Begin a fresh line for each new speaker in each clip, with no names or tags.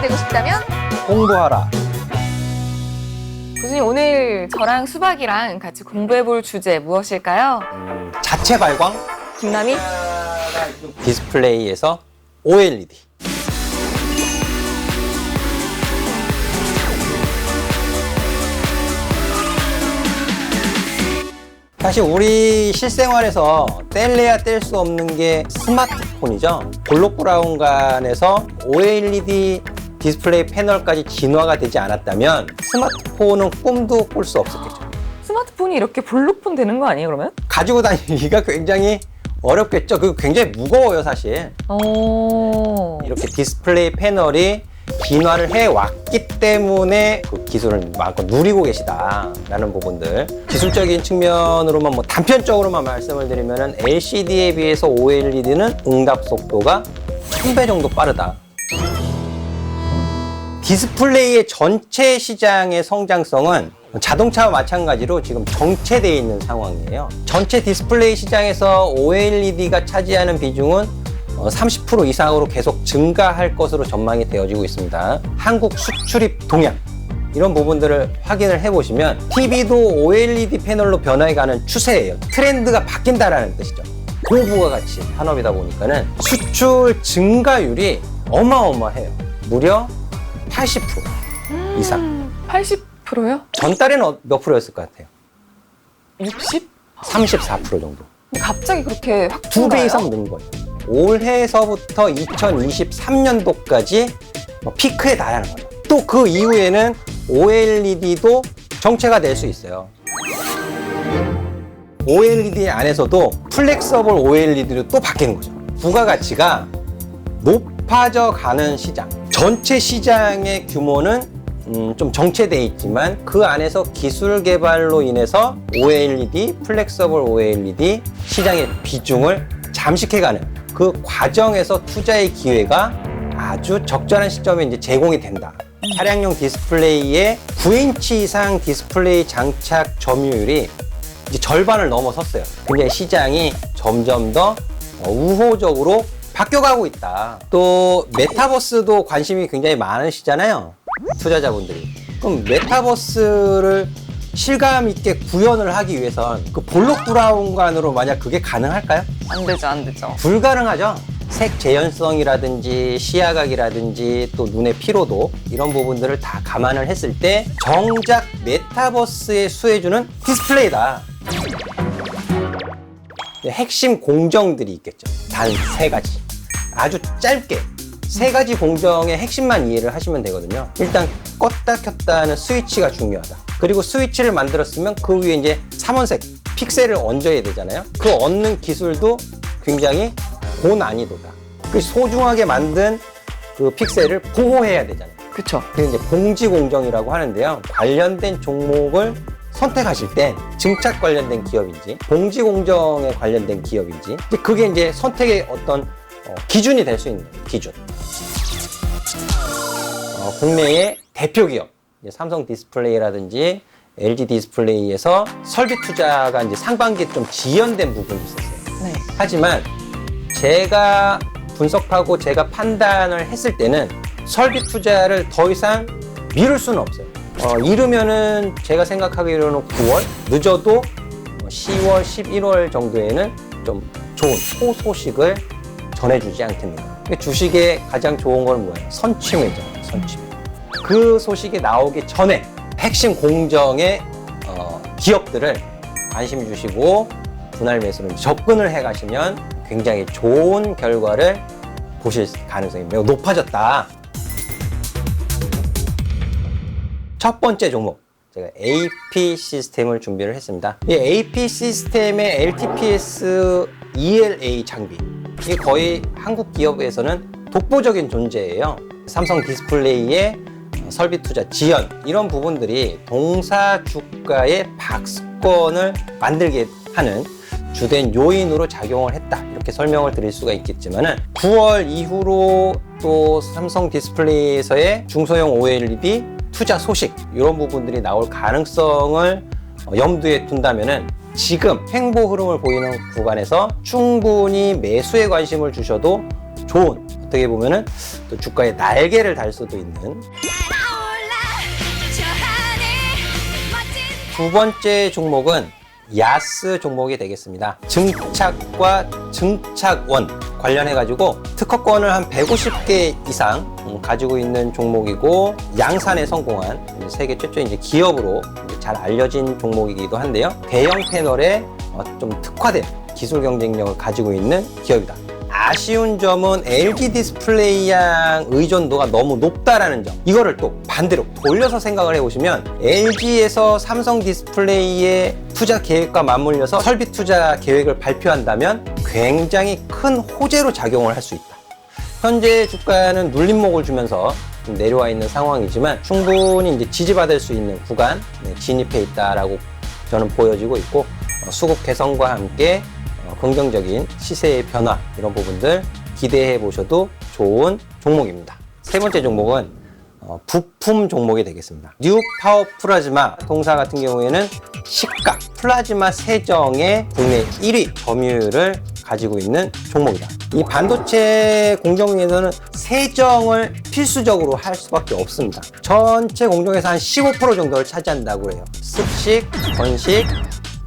되고 싶다면
공부하라.
교수님 오늘 저랑 수박이랑 같이 공부해 볼 주제 무엇일까요?
음, 자체 발광
김남희?
디스플레이에서 OLED. 사실 우리 실생활에서 뗄래야 뗄 수 없는 게 스마트폰이죠. 볼록브라운관에서 OLED 디스플레이 패널까지 진화가 되지 않았다면 스마트폰은 꿈도 꿀 수 없었겠죠.
스마트폰이 이렇게 볼록폰 되는 거 아니에요 그러면?
가지고 다니기가 굉장히 어렵겠죠. 그리고 굉장히 무거워요, 사실.
오.
이렇게 디스플레이 패널이 진화를 해 왔기 때문에 그 기술을 마음껏 누리고 계시다라는 부분들. 기술적인 측면으로만 뭐 단편적으로만 말씀을 드리면은 LCD에 비해서 OLED는 응답 속도가 1000배 정도 빠르다. 디스플레이의 전체 시장의 성장성은 자동차와 마찬가지로 지금 정체되어 있는 상황이에요. 전체 디스플레이 시장에서 OLED가 차지하는 비중은 어, 30% 이상으로 계속 증가할 것으로 전망이 되어지고 있습니다. 한국 수출입 동향 이런 부분들을 확인을 해보시면 TV도 OLED 패널로 변해가는 추세예요. 트렌드가 바뀐다라는 뜻이죠. 고부가 가치 산업이다 보니까는 수출 증가율이 어마어마해요. 무려 80% 이상.
80%요?
전달에는 어- 몇 프로였을 것 같아요?
60?
34% 정도.
갑자기 그렇게 확
두 배? 이상 는 거예요. 올해서부터 2023년도까지 뭐 피크에 달하는 거죠. 또 그 이후에는 OLED도 정체가 될 수 있어요. OLED 안에서도 플렉서블 OLED로 또 바뀌는 거죠. 부가가치가 높아져 가는 시장. 전체 시장의 규모는 음, 좀 정체돼 있지만 그 안에서 기술 개발로 인해서 OLED, 플렉서블 OLED 시장의 비중을 잠식해가는 그 과정에서 투자의 기회가 아주 적절한 시점에 이제 제공이 된다. 차량용 디스플레이의 9인치 이상 디스플레이 장착 점유율이 이제 절반을 넘어섰어요. 굉장히 시장이 점점 더 어, 우호적으로 바뀌어가고 있다. 또 메타버스도 관심이 굉장히 많으시잖아요. 투자자분들이. 그럼 메타버스를 실감 있게 구현을 하기 위해선 그 볼록 브라운관으로 만약 그게 가능할까요?
안 되죠, 안 되죠.
불가능하죠. 색 재현성이라든지 시야각이라든지 또 눈의 피로도 이런 부분들을 다 감안을 했을 때 정작 메타버스에 수혜주는 디스플레이다. 네, 핵심 공정들이 있겠죠. 단 세 가지. 아주 짧게 세 가지 공정의 핵심만 이해를 하시면 되거든요. 일단 껐다 켰다는 스위치가 중요하다. 그리고 스위치를 만들었으면 그 위에 이제 삼원색 픽셀을 얹어야 되잖아요. 그 얹는 기술도 굉장히 고난이도다. 그 소중하게 만든 그 픽셀을 보호해야 되잖아요.
그쵸.
그게 이제 공지 공정이라고 하는데요. 관련된 종목을 선택하실 때 증착 관련된 기업인지 공지 공정에 관련된 기업인지 이제 그게 이제 선택의 어떤 어, 기준이 될 수 있는. 기준. 어, 국내의 대표 기업 삼성 디스플레이라든지 LG 디스플레이에서 설비 투자가 이제 상반기에 좀 지연된 부분이 있었어요.
네.
하지만 제가 분석하고 제가 판단을 했을 때는 설비 투자를 더 이상 미룰 수는 없어요. 어, 이르면은 제가 생각하기로는 9월, 늦어도 10월, 11월 정도에는 좀 좋은 호소식을 전해주지 않겠는가. 근데 주식의 가장 좋은 건 뭐예요? 선취매죠. 선취매. 그 소식이 나오기 전에 핵심 공정의 어, 기업들을 관심 주시고 분할 매수를 접근을 해 가시면 굉장히 좋은 결과를 보실 가능성이 매우 높아졌다. 첫 번째 종목. 제가 AP 시스템을 준비를 했습니다. 이 AP 시스템의 LTPS ELA 장비. 이게 거의 한국 기업에서는 독보적인 존재예요. 삼성 디스플레이의 설비 투자 지연 이런 부분들이 동사 주가의 박스권을 만들게 하는 주된 요인으로 작용을 했다 이렇게 설명을 드릴 수가 있겠지만은 9월 이후로 또 삼성 디스플레이에서의 중소형 OLED 투자 소식 이런 부분들이 나올 가능성을 어, 염두에 둔다면은 지금 횡보 흐름을 보이는 구간에서 충분히 매수에 관심을 주셔도 좋은 어떻게 보면은 또 주가의 날개를 달 수도 있는 두 번째 종목은 야스 종목이 되겠습니다. 증착과 증착원 관련해 가지고 특허권을 한 150개 이상 음, 가지고 있는 종목이고 양산에 성공한 세계 최초 이제 기업으로 잘 알려진 종목이기도 한데요. 대형 패널에 어, 좀 특화된 기술 경쟁력을 가지고 있는 기업이다. 아쉬운 점은 LG 디스플레이양 의존도가 너무 높다라는 점. 이거를 또 반대로 돌려서 생각을 해보시면 LG에서 삼성 디스플레이의 투자 계획과 맞물려서 설비 투자 계획을 발표한다면 굉장히 큰 호재로 작용을 할 수 있다. 현재 주가는 눌림목을 주면서 좀 내려와 있는 상황이지만 충분히 이제 지지받을 수 있는 구간 네, 진입해 있다라고 저는 보여지고 있고 어, 수급 개선과 함께 어, 긍정적인 시세의 변화 이런 부분들 기대해 보셔도 좋은 종목입니다. 세 번째 종목은 어, 부품 종목이 되겠습니다. 뉴 파워 플라즈마 동사 같은 경우에는 시가 플라즈마 세정의 국내 1위 점유율을 가지고 있는 종목이다. 이 반도체 공정에서는 세정을 필수적으로 할 수밖에 없습니다. 전체 공정에서 한 15% 정도를 차지한다고 해요. 습식, 건식,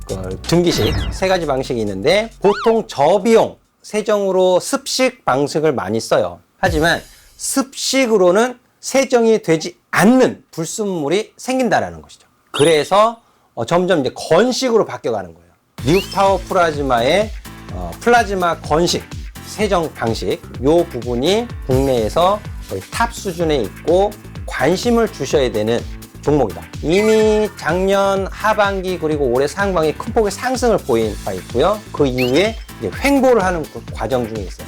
그 등기식 세 가지 방식이 있는데 보통 저비용 세정으로 습식 방식을 많이 써요. 하지만 습식으로는 세정이 되지 않는 불순물이 생긴다라는 것이죠. 그래서 어, 점점 이제 건식으로 바뀌어가는 거예요. 뉴파워 플라즈마의 어, 플라즈마 건식 세정 방식 요 부분이 국내에서 거의 탑 수준에 있고 관심을 주셔야 되는 종목이다. 이미 작년 하반기 그리고 올해 상반기 큰 폭의 상승을 보인 바 있고요. 그 이후에 횡보를 하는 그 과정 중에 있어요.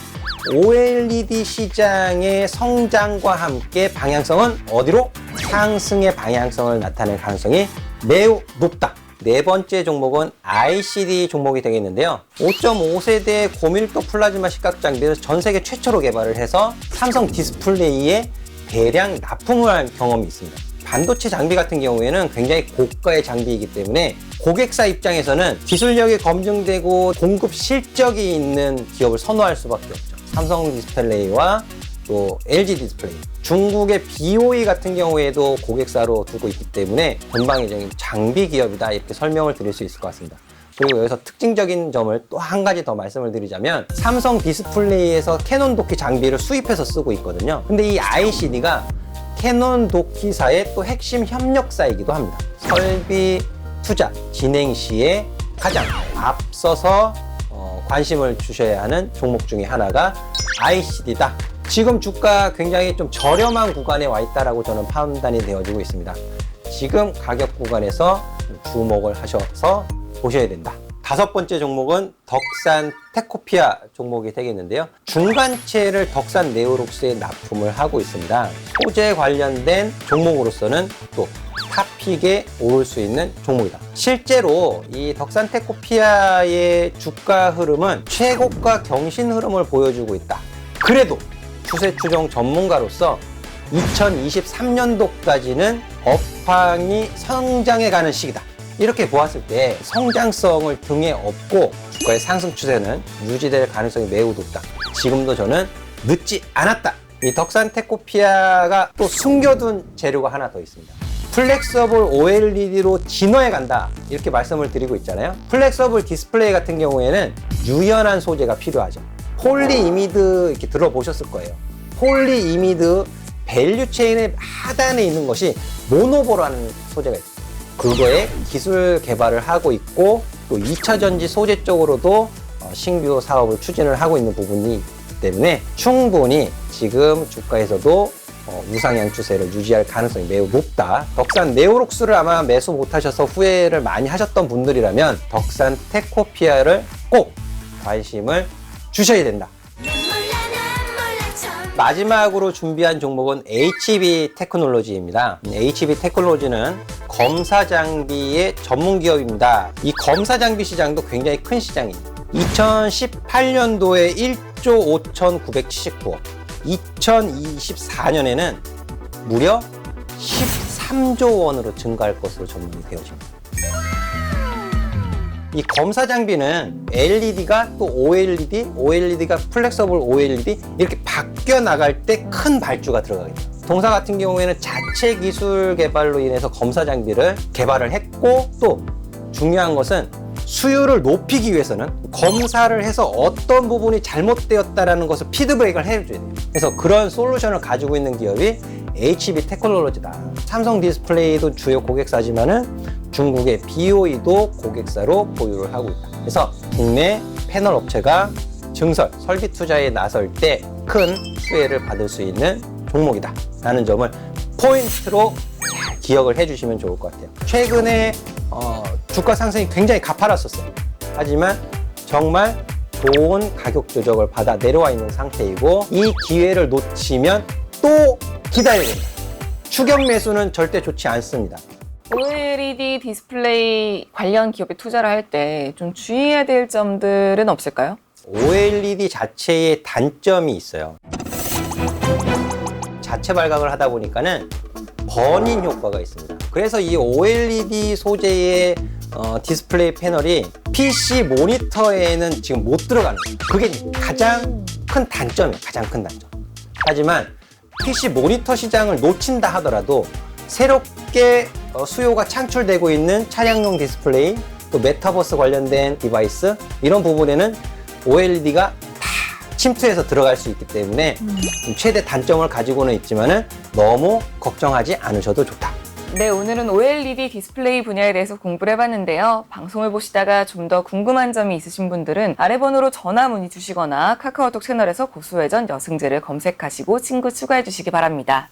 OLED 시장의 성장과 함께 방향성은 어디로? 상승의 방향성을 나타낼 가능성이 매우 높다. 네 번째 종목은 ICD 종목이 되겠는데요. 5.5세대 고밀도 플라즈마 시각 장비를 전 세계 최초로 개발을 해서 삼성 디스플레이에 대량 납품을 한 경험이 있습니다. 반도체 장비 같은 경우에는 굉장히 고가의 장비이기 때문에 고객사 입장에서는 기술력이 검증되고 공급 실적이 있는 기업을 선호할 수밖에 없죠. 삼성 디스플레이와 또 LG 디스플레이. 중국의 BOE 같은 경우에도 고객사로 두고 있기 때문에 전방위적인 장비 기업이다 이렇게 설명을 드릴 수 있을 것 같습니다. 그리고 여기서 특징적인 점을 또 한 가지 더 말씀을 드리자면 삼성 디스플레이에서 캐논 도키 장비를 수입해서 쓰고 있거든요. 근데 이 ICD가 캐논 도키사의 또 핵심 협력사이기도 합니다. 설비 투자 진행 시에 가장 앞서서 어, 관심을 주셔야 하는 종목 중에 하나가 ICD다. 지금 주가 굉장히 좀 저렴한 구간에 와 있다라고 저는 판단이 되어지고 있습니다. 지금 가격 구간에서 주목을 하셔서 보셔야 된다. 다섯 번째 종목은 덕산 테코피아 종목이 되겠는데요. 중간체를 덕산 네오록스에 납품을 하고 있습니다. 소재 관련된 종목으로서는 또 탑픽에 오를 수 있는 종목이다. 실제로 이 덕산 테코피아의 주가 흐름은 최고가 경신 흐름을 보여주고 있다. 그래도 추세 추종 전문가로서 2023년도까지는 업황이 성장해가는 시기다. 이렇게 보았을 때 성장성을 등에 업고 주가의 상승 추세는 유지될 가능성이 매우 높다. 지금도 저는 늦지 않았다. 이 덕산 테코피아가 또 숨겨둔 재료가 하나 더 있습니다. 플렉서블 OLED로 진화해 간다. 이렇게 말씀을 드리고 있잖아요. 플렉서블 디스플레이 같은 경우에는 유연한 소재가 필요하죠. 폴리 이미드 이렇게 들어보셨을 거예요. 폴리 이미드 밸류 체인의 하단에 있는 것이 모노보라는 소재가 있어요. 그거에 기술 개발을 하고 있고 또 2차 전지 소재 쪽으로도 어, 신규 사업을 추진을 하고 있는 부분이 때문에 충분히 지금 주가에서도 어, 우상향 추세를 유지할 가능성이 매우 높다. 덕산 네오록스를 아마 매수 못하셔서 후회를 많이 하셨던 분들이라면 덕산 테코피아를 꼭 관심을 주셔야 된다. 마지막으로 준비한 종목은 HB 테크놀로지입니다. HB 테크놀로지는 검사 장비의 전문 기업입니다. 이 검사 장비 시장도 굉장히 큰 시장입니다. 2018년도에 1조 5,979억, 2024년에는 무려 13조 원으로 증가할 것으로 전망이 되어집니다. 이 검사 장비는 LED가 또 OLED, OLED가 플렉서블 OLED 이렇게 바뀌어 나갈 때 큰 발주가 들어가게 돼요. 동사 같은 경우에는 자체 기술 개발로 인해서 검사 장비를 개발을 했고 또 중요한 것은 수율을 높이기 위해서는 검사를 해서 어떤 부분이 잘못되었다라는 것을 피드백을 해줘야 돼요. 그래서 그런 솔루션을 가지고 있는 기업이 HB 테크놀로지다. 삼성 디스플레이도 주요 고객사지만은 중국의 BOE도 고객사로 보유를 하고 있다. 그래서 국내 패널 업체가 증설, 설비 투자에 나설 때 큰 수혜를 받을 수 있는 종목이다. 라는 점을 포인트로 잘 기억을 해주시면 좋을 것 같아요. 최근에 어, 주가 상승이 굉장히 가파랐었어요. 하지만 정말 좋은 가격 조정을 받아 내려와 있는 상태이고 이 기회를 놓치면 또 기다려야 됩니다. 추격 매수는 절대 좋지 않습니다.
OLED 디스플레이 관련 기업에 투자를 할 때 좀 주의해야 될 점들은 없을까요?
OLED 자체의 단점이 있어요. 자체 발각을 하다 보니까는 버닝 효과가 있습니다. 그래서 이 OLED 소재의 어, 디스플레이 패널이 PC 모니터에는 지금 못 들어가는 거예요. 그게 가장 큰 단점이에요. 가장 큰 단점. 하지만 PC 모니터 시장을 놓친다 하더라도 새롭게 어, 수요가 창출되고 있는 차량용 디스플레이 또 메타버스 관련된 디바이스 이런 부분에는 OLED가 다 침투해서 들어갈 수 있기 때문에 최대 단점을 가지고는 있지만은 너무 걱정하지 않으셔도 좋다.
네, 오늘은 OLED 디스플레이 분야에 대해서 공부를 해봤는데요. 방송을 보시다가 좀 더 궁금한 점이 있으신 분들은 아래 번호로 전화 문의 주시거나 카카오톡 채널에서 고수회전 여승제를 검색하시고 친구 추가해 주시기 바랍니다.